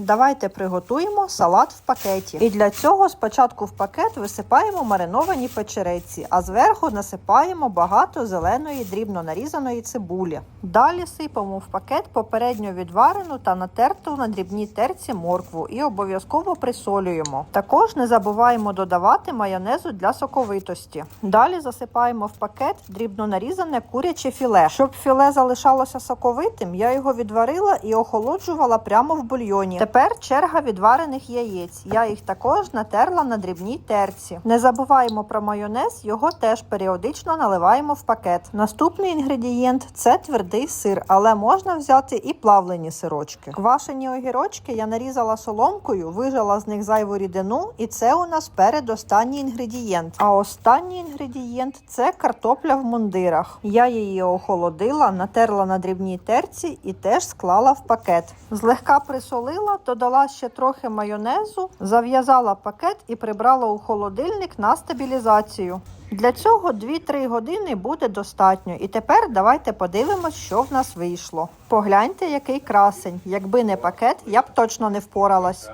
Давайте приготуємо салат в пакеті. І для цього спочатку в пакет висипаємо мариновані печериці, а зверху насипаємо багато зеленої дрібно нарізаної цибулі. Далі сипемо в пакет попередньо відварену та натерту на дрібній терці моркву і обов'язково присолюємо. Також не забуваємо додавати майонезу для соковитості. Далі засипаємо в пакет дрібно нарізане куряче філе. Щоб філе залишалося соковитим, я його відварила і охолоджувала прямо в бульйоні. Тепер черга відварених яєць. Я їх також натерла на дрібній терці. Не забуваємо про майонез, його теж періодично наливаємо в пакет. Наступний інгредієнт це твердий сир, але можна взяти і плавлені сирочки. Квашені огірочки я нарізала соломкою, вижала з них зайву рідину, і це у нас передостанній інгредієнт. А останній інгредієнт це картопля в мундирах. Я її охолодила, натерла на дрібній терці і теж склала в пакет. Злегка присолила, додала ще трохи майонезу, зав'язала пакет і прибрала у холодильник на стабілізацію. Для цього 2-3 години буде достатньо. І тепер давайте подивимось, що в нас вийшло. Погляньте, який красень. Якби не пакет, я б точно не впоралась.